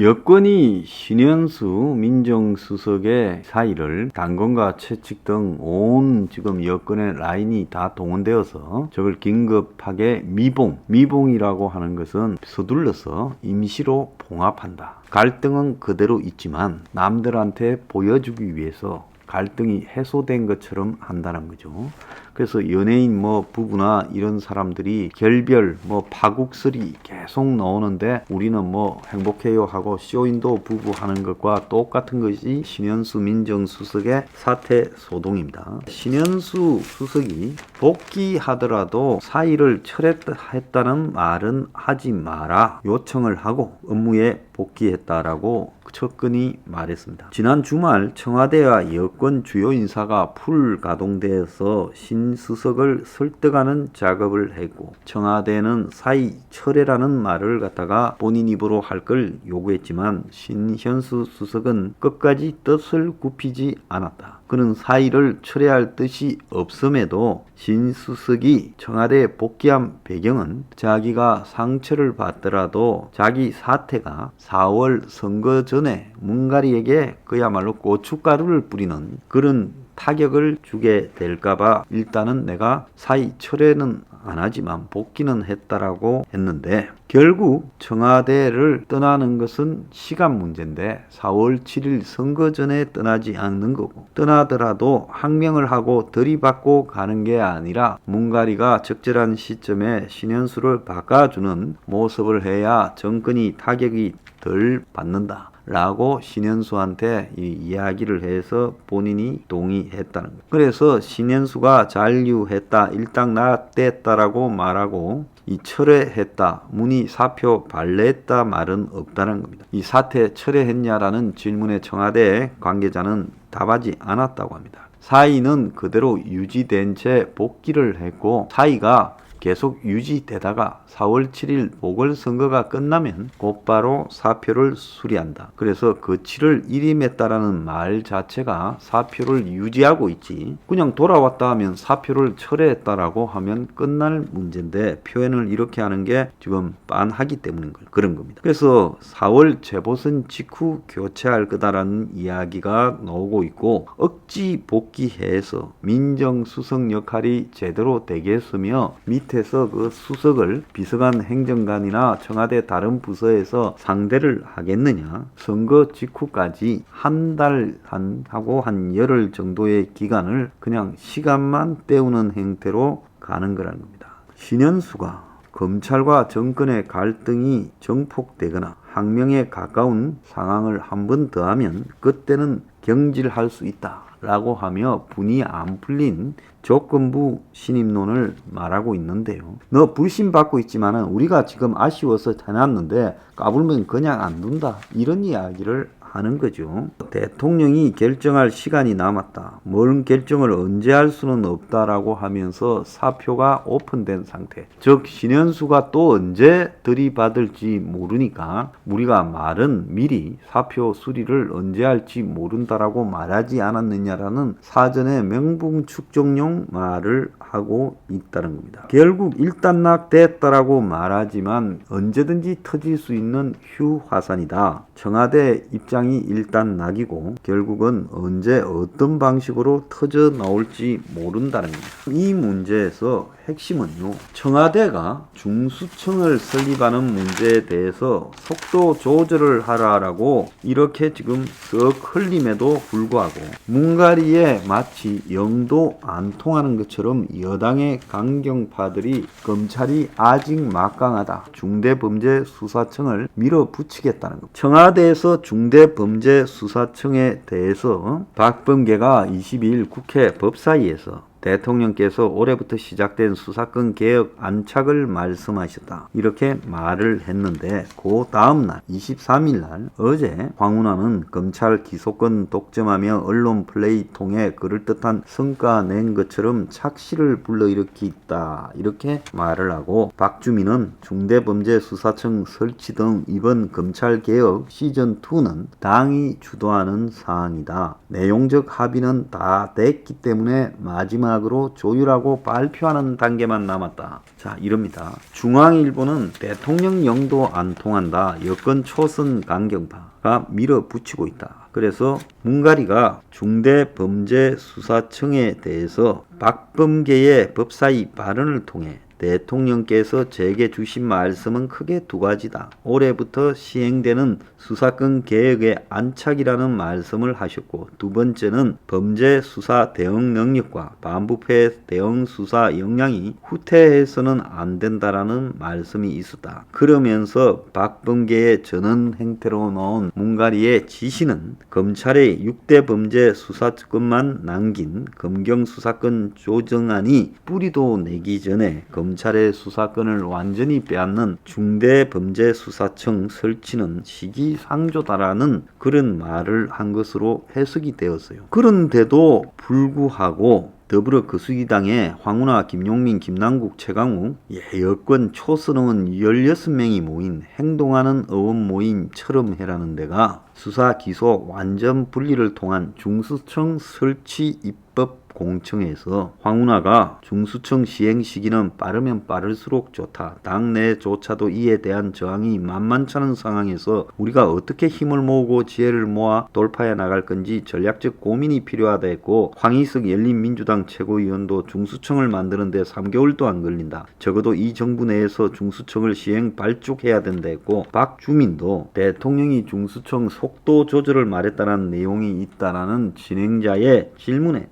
여권이 신현수 민정수석의 사이를 당권과 채찍 등 온 지금 여권의 라인이 다 동원되어서 저걸 긴급하게 미봉, 미봉이라고 하는 것은 서둘러서 임시로 봉합한다. 갈등은 그대로 있지만 남들한테 보여주기 위해서 갈등이 해소된 것처럼 한다는 거죠. 그래서 연예인 뭐 부부나 이런 사람들이 결별 뭐 파국설이 계속 나오는데 우리는 뭐 행복해요 하고 쇼인도 부부 하는 것과 똑같은 것이 신현수 민정수석의 사퇴 소동입니다. 신현수 수석이 복귀하더라도 사의를 철회했다는 말은 하지 마라 요청을 하고 업무에 복귀했다라고 측근이 말했습니다. 지난 주말 청와대와 여권 주요 인사가 풀 가동되어서 신수석을 설득하는 작업을 했고 청와대는 사의 철회라는 말을 갖다가 본인 입으로 할 걸 요구했지만 신현수 수석은 끝까지 뜻을 굽히지 않았다. 그는 사의를 철회할 뜻이 없음에도 신수석이 청와대에 복귀한 배경은 자기가 상처를 받더라도 자기 사태가 4월 선거 전에 문가리에게 그야말로 고춧가루를 뿌리는 그런 타격을 주게 될까봐 일단은 내가 사의 철회는 안 하지만 복귀는 했다라고 했는데 결국 청와대를 떠나는 것은 시간 문제인데 4월 7일 선거 전에 떠나지 않는 거고 떠나더라도 항명을 하고 들이받고 가는 게 아니라 문가리가 적절한 시점에 신현수를 바꿔주는 모습을 해야 정권이 타격이 덜 받는다. 라고 신현수한테 이 이야기를 해서 본인이 동의했다는 거예요. 그래서 신현수가 잔류했다, 일당났댔다라고 말하고 이 철회했다, 문의 사표 발레했다 말은 없다는 겁니다. 이 사태 철회했냐라는 질문에 청와대 관계자는 답하지 않았다고 합니다. 사의는 그대로 유지된 채 복귀를 했고 사의가 계속 유지되다가 4월 7일 보궐선거가 끝나면 곧바로 사표를 수리한다. 그래서 그 7월 1임했다라는 말 자체가 사표를 유지하고 있지. 그냥 돌아왔다 하면 사표를 철회했다라고 하면 끝날 문제인데 표현을 이렇게 하는 게 지금 빤하기 때문인 걸 그런 겁니다. 그래서 4월 재보선 직후 교체할 거다라는 이야기가 나오고 있고 억지 복귀해서 민정수석 역할이 제대로 되겠으며 밑 에서 그 수석을 비서관 행정관이나 청와대 다른 부서에서 상대를 하겠느냐 선거 직후까지 한 달 한 하고 한 열흘 정도의 기간을 그냥 시간만 때우는 형태로 가는 거라는 겁니다. 신현수가 검찰과 정권의 갈등이 정폭되거나 항명에 가까운 상황을 한 번 더하면 그때는 경질할 수 있다. 라고 하며 분이 안 풀린 조건부 신임론을 말하고 있는데요. 너 불신 받고 있지만은 우리가 지금 아쉬워서 해놨는데 까불면 그냥 안 둔다. 이런 이야기를 하는 거죠. 대통령이 결정할 시간이 남았다. 뭔 결정을 언제 할 수는 없다라고 하면서 사표가 오픈된 상태. 즉 신현수가 또 언제 들이받을지 모르니까 우리가 말은 미리 사표 수리를 언제 할지 모른다라고 말하지 않았느냐라는 사전에 명분 축적용 말을 하고 있다는 겁니다. 결국 일단락 됐다라고 말하지만 언제든지 터질 수 있는 휴화산이다. 청와대 입장이 일단 낙이고 결국은 언제 어떤 방식으로 터져 나올지 모른다는 겁니다. 이 문제에서 핵심은요. 청와대가 중수청을 설립하는 문제에 대해서 속도 조절을 하라라고 이렇게 지금 썩 흘림에도 불구하고 문가리에 마치 영도 안 통하는 것처럼 여당의 강경파들이 검찰이 아직 막강하다. 중대범죄수사청을 밀어붙이겠다는 것. 청와 대에서 중대범죄수사청에 대해서 박범계가 22일 국회 법사위에서 대통령께서 올해부터 시작된 수사권 개혁 안착을 말씀하셨다. 이렇게 말을 했는데 그 다음 날 23일 날 어제 황운하는 검찰 기소권 독점하며 언론 플레이 통해 그럴듯한 성과 낸 것처럼 착시를 불러일으키다. 이렇게 말을 하고 박주민은 중대범죄수사청 설치 등 이번 검찰 개혁 시즌 2는 당이 주도하는 사항이다. 내용적 합의는 다 됐기 때문에 마지막 마지막으로 조율하고 발표하는 단계만 남았다. 자, 이럽니다. 중앙일보는 대통령 영도 안 통한다. 여권 초선 강경파가 밀어붙이고 있다. 그래서 문가리가 중대범죄수사청에 대해서 박범계의 법사위 발언을 통해 대통령께서 제게 주신 말씀은 크게 두 가지다. 올해부터 시행되는 수사권 개혁의 안착이라는 말씀을 하셨고 두 번째는 범죄 수사 대응 능력과 반부패 대응 수사 역량이 후퇴해서는 안 된다라는 말씀이 있었다. 그러면서 박범계의 전원 행태로 나온 문가리의 지시는 검찰의 6대 범죄 수사권만 남긴 검경 수사권 조정안이 뿌리도 내기 전에 검 찰의 수사권을 완전히 빼앗는 중대범죄수사청 설치는 시기상조다라는 그런 말을 한 것으로 해석이 되었어요. 그런데도 불구하고 더불어 그 수기당의 황운하, 김용민, 김남국, 최강욱, 예, 여권 초선의원 16명이 모인 행동하는 의원 모임처럼 해라는 데가 수사 기소 완전 분리를 통한 중수청 설치 입법 공청에서 황운하가 중수청 시행 시기는 빠르면 빠를수록 좋다. 당내조차도 이에 대한 저항이 만만찮은 상황에서 우리가 어떻게 힘을 모으고 지혜를 모아 돌파해 나갈 건지 전략적 고민이 필요하다 했고 황희석 열린민주당 최고위원도 중수청을 만드는데 3개월도 안 걸린다. 적어도 이 정부 내에서 중수청을 시행 발족해야 된다 했고 박주민도 대통령이 중수청 속도 조절을 말했다는 내용이 있다라는 진행자의 질문에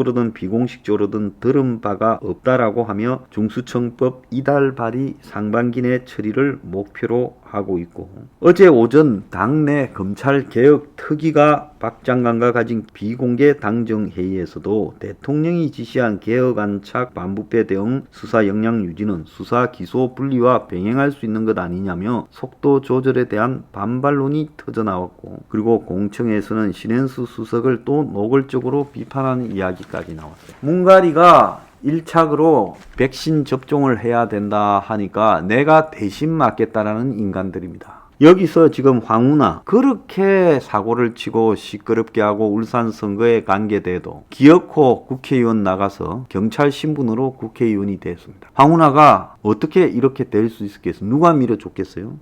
공식적으로든 비공식적으로든 들은 바가 없다라고 하며 중수청법 이달 발의 상반기 내 처리를 목표로 하고 있고 어제 오전 당내 검찰 개혁 특위가 박 장관과 가진 비공개 당정 회의에서도 대통령이 지시한 개혁 안착 반부패 대응 수사 역량 유지는 수사 기소 분리와 병행할 수 있는 것 아니냐며 속도 조절에 대한 반발론이 터져 나왔고 그리고 공청에서는 신현수 수석을 또 노골적으로 비판하는 이야기까지 나왔어요. 문가리가 1착으로 백신 접종을 해야 된다 하니까 내가 대신 맞겠다라는 인간들입니다. 여기서 지금 황운하 그렇게 사고를 치고 시끄럽게 하고 울산 선거에 관계돼도 기어코 국회의원 나가서 경찰 신분으로 국회의원이 됐습니다. 황운하가 어떻게 이렇게 될 수 있었겠어요? 누가 밀어줬겠어요?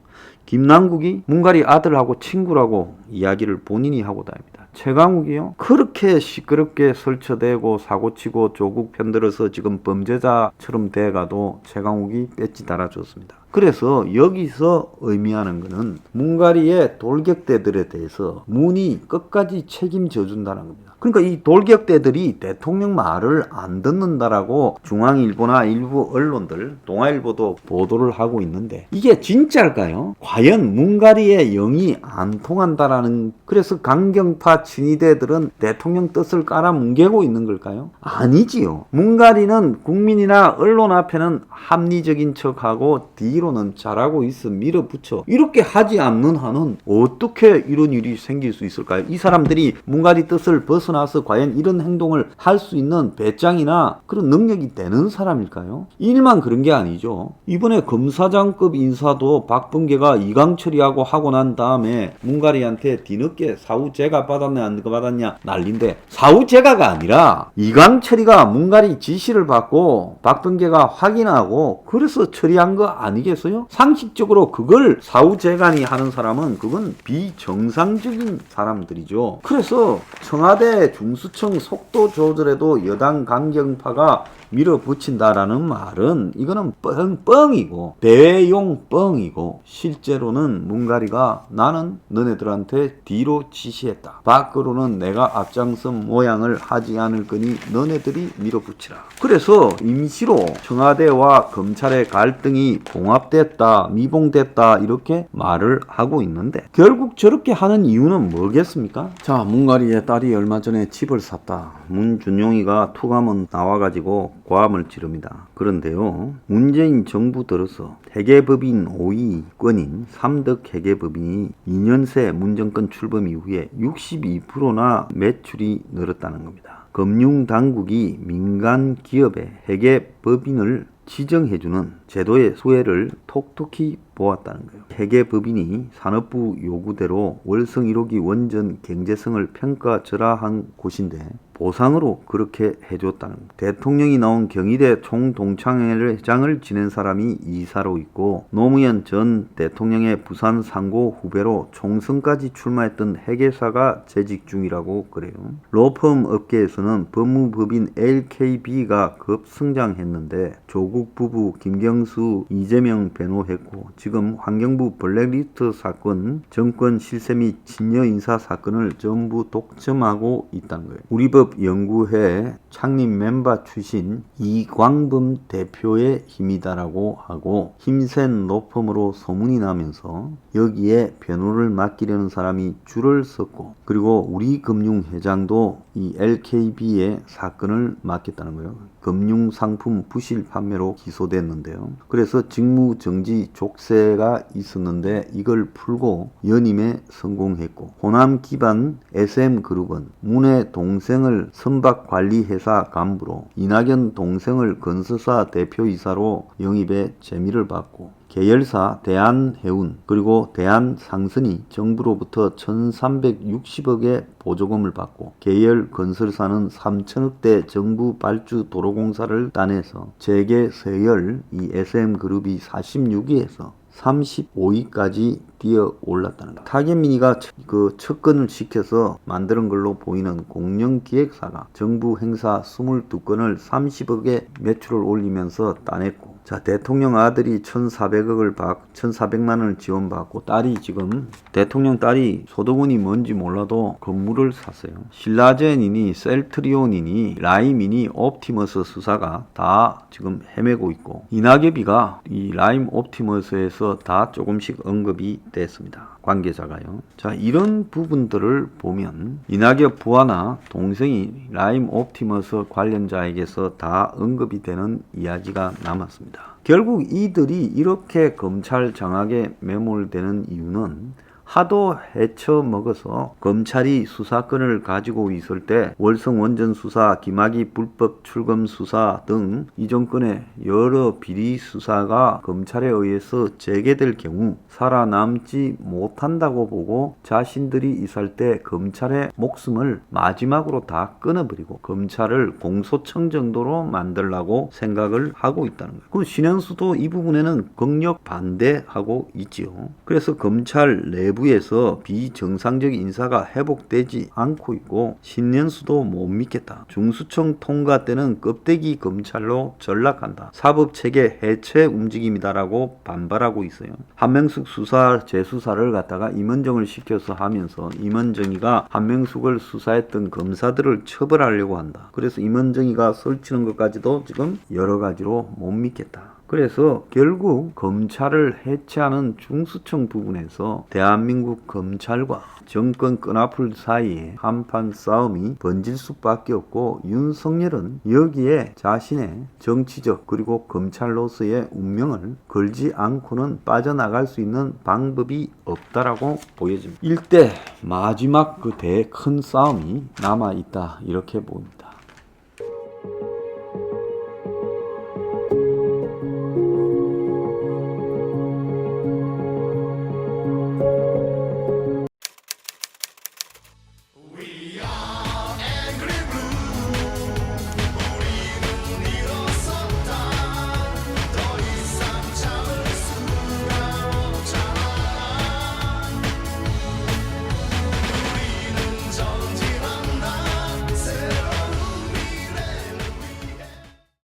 김남국이 문가리 아들하고 친구라고 이야기를 본인이 하고 다닙니다. 최강욱이요? 그렇게 시끄럽게 설쳐대고 사고치고 조국 편들어서 지금 범죄자처럼 돼가도 최강욱이 배지 달아줬습니다. 그래서 여기서 의미하는 것은 문가리의 돌격대들에 대해서 문이 끝까지 책임져 준다는 겁니다. 그러니까 이 돌격대들이 대통령 말을 안 듣는다라고 중앙일보나 일부 언론들, 동아일보도 보도를 하고 있는데 이게 진짜일까요? 과연 문가리의 영이 안 통한다라는 그래서 강경파 친위대들은 대통령 뜻을 깔아 뭉개고 있는 걸까요? 아니지요. 문가리는 국민이나 언론 앞에는 합리적인 척하고 뒤 로는 잘하고 있어 밀어붙여 이렇게 하지 않는 한은 어떻게 이런 일이 생길 수 있을까요? 이 사람들이 문가리 뜻을 벗어나서 과연 이런 행동을 할 수 있는 배짱이나 그런 능력이 되는 사람일까요? 일만 그런 게 아니죠. 이번에 검사장급 인사도 박범계가 이강철이하고 하고 난 다음에 문가리한테 뒤늦게 사후 제가 받았냐 안 받았냐 난린데 사후 제가가 아니라 이강철이가 문가리 지시를 받고 박범계가 확인하고 그래서 처리한 거 아니겠 어요? 상식적으로 그걸 사후 재간이 하는 사람은 그건 비정상적인 사람들이죠. 그래서 청와대 중수청 속도 조절에도 여당 강경파가 밀어붙인다라는 말은 이거는 뻥, 뻥이고 대용 뻥이고 실제로는 문가리가 나는 너네들한테 뒤로 지시했다. 밖으로는 내가 앞장선 모양을 하지 않을 거니 너네들이 밀어붙이라. 그래서 임시로 청와대와 검찰의 갈등이 봉합됐다, 미봉됐다 이렇게 말을 하고 있는데 결국 저렇게 하는 이유는 뭐겠습니까? 자, 문가리의 딸이 얼마 전에 집을 샀다. 문준용이가 투감은 나와가지고 고함을 지릅니다. 그런데요, 문재인 정부 들어서 회계법인 5위 권인 삼덕 회계법인이 2년 새 문정권 출범 이후에 62%나 매출이 늘었다는 겁니다. 금융당국이 민간 기업의 회계법인을 지정해주는 제도의 수혜를 톡톡히 보았다는 거예요. 회계법인이 산업부 요구대로 월성 1호기 원전 경제성을 평가절하한 곳인데 보상으로 그렇게 해줬다는 거예요. 대통령이 나온 경희대 총동창회장을 지낸 사람이 이사로 있고 노무현 전 대통령의 부산 상고 후배로 총선까지 출마했던 회계사가 재직 중이라고 그래요. 로펌 업계에서는 법무법인 LKB가 급성장했는데 조국 부부 김경 수 이재명 변호했고 지금 환경부 블랙리스트 사건 정권 실세 및 진여 인사 사건을 전부 독점하고 있다는 거예요. 우리법 연구회 창립 멤버 출신 이광범 대표의 힘이다라고 하고 힘센 로펌으로 소문이 나면서 여기에 변호를 맡기려는 사람이 줄을 섰고 그리고 우리 금융회장도 이 LKB의 사건을 맡겠다는 거예요. 금융 상품 부실 판매로 기소됐는데요. 그래서 직무 정지 족쇄가 있었는데 이걸 풀고 연임에 성공했고 호남 기반 SM 그룹은 문의 동생을 선박 관리 회사 간부로 이낙연 동생을 건설사 대표이사로 영입해 재미를 받고 계열사 대한해운 그리고 대한상선이 정부로부터 1360억의 보조금을 받고 계열 건설사는 3천억대 정부 발주 도로공사를 따내서 재계 서열 이 SM그룹이 46위에서 35위까지 뛰어 올랐다는 거. 타겟미니가 첫- 그 접근을 시켜서 만드는 걸로 보이는 공영기획사가 정부 행사 22건을 30억의 매출을 올리면서 따냈고 자 대통령 아들이 1,400억을 받 1,400만 원을 지원받고 딸이 지금 대통령 딸이 소득원이 뭔지 몰라도 건물을 샀어요. 신라젠이니 셀트리온이니 라임이니 옵티머스 수사가 다 지금 헤매고 있고 이낙엽이가 이 라임 옵티머스에서 다 조금씩 언급이 됐습니다. 관계자가요. 자 이런 부분들을 보면 이낙엽 부하나 동생이 라임 옵티머스 관련자에게서 다 언급이 되는 이야기가 남았습니다. 결국 이들이 이렇게 검찰 장악에 매몰되는 이유는 하도 헤쳐 먹어서 검찰이 수사권을 가지고 있을 때 월성 원전 수사, 김학의 불법 출금 수사 등 이 정권의 여러 비리 수사가 검찰에 의해서 재개될 경우 살아남지 못한다고 보고 자신들이 있을 때 검찰의 목숨을 마지막으로 다 끊어버리고 검찰을 공소청 정도로 만들라고 생각을 하고 있다는 거예요. 그 신현수도 이 부분에는 극력 반대하고 있지요. 그래서 검찰 내부 에서 비정상적 인사가 회복되지 않고 있고 신년수도 못 믿겠다. 중수청 통과 때는 껍데기 검찰로 전락한다. 사법체계 해체 움직임이다라고 반발하고 있어요. 한명숙 수사 재수사를 갖다가 임원정을 시켜서 하면서 임원정이가 한명숙을 수사했던 검사들을 처벌하려고 한다. 그래서 임원정이가 설치는 것까지도 지금 여러 가지로 못 믿겠다. 그래서 결국 검찰을 해체하는 중수청 부분에서 대한민국 검찰과 정권 끈앞을 사이에 한판 싸움이 번질 수밖에 없고 윤석열은 여기에 자신의 정치적 그리고 검찰로서의 운명을 걸지 않고는 빠져나갈 수 있는 방법이 없다라고 보여집니다. 일대 마지막 그 대 큰 싸움이 남아 있다 이렇게 봅니다.